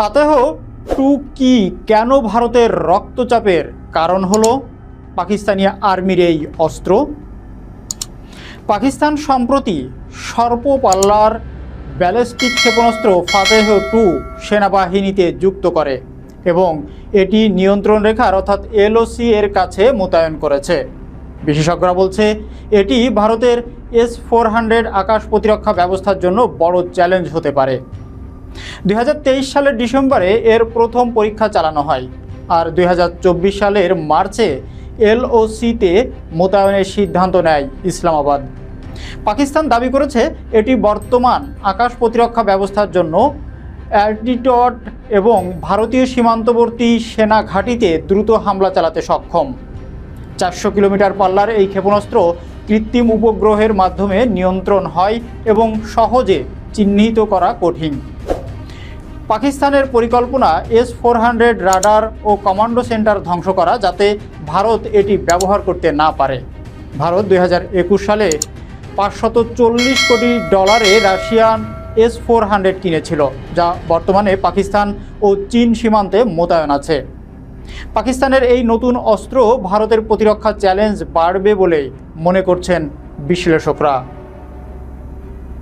Fatih two কি কেন ভারতের রক্তচাপের কারণ হলো পাকিস্তানি আর্মির এই অস্ত্র? পাকিস্তান সম্প্রতি স্বল্প পাল্লার ব্যালিস্টিক ক্ষেপণাস্ত্র ফাতেহ টু সেনাবাহিনীতে যুক্ত করে এবং এটি নিয়ন্ত্রণ রেখার অর্থাৎ এলওসি এর কাছে মোতায়েন করেছে। বিশেষজ্ঞরা বলছে, এটি ভারতের এস ফোর হান্ড্রেড আকাশ প্রতিরক্ষা ব্যবস্থার জন্য বড় চ্যালেঞ্জ হতে পারে। দুই হাজার তেইশ সালের ডিসেম্বরে এর প্রথম পরীক্ষা চালানো হয় আর দুই হাজার চব্বিশ সালের মার্চে এলওসিতে মোতায়েনের সিদ্ধান্ত নেয় ইসলামাবাদ। পাকিস্তান দাবি করেছে এটি বর্তমান আকাশ প্রতিরক্ষা ব্যবস্থার জন্য অ্যাল্টিটড এবং ভারতীয় সীমান্তবর্তী সেনা ঘাঁটিতে দ্রুত হামলা চালাতে সক্ষম। চারশো কিলোমিটার পাল্লার এই ক্ষেপণাস্ত্র কৃত্রিম উপগ্রহের মাধ্যমে নিয়ন্ত্রণ হয় এবং সহজে চিহ্নিত করা কঠিন। পাকিস্তানের পরিকল্পনা এস ফোর হান্ড্রেড রাডার ও কমান্ডো সেন্টার ধ্বংস করা যাতে ভারত এটি ব্যবহার করতে না পারে। ভারত দু হাজার একুশ সালে পাঁচশত চল্লিশ কোটি ডলারে রাশিয়ান এস ফোর হান্ড্রেড কিনেছিল, যা বর্তমানে পাকিস্তান ও চীন সীমান্তে মোতায়েন আছে। পাকিস্তানের এই নতুন অস্ত্র ভারতের প্রতিরক্ষা চ্যালেঞ্জ বাড়বে বলে মনে করছেন বিশ্লেষকরা।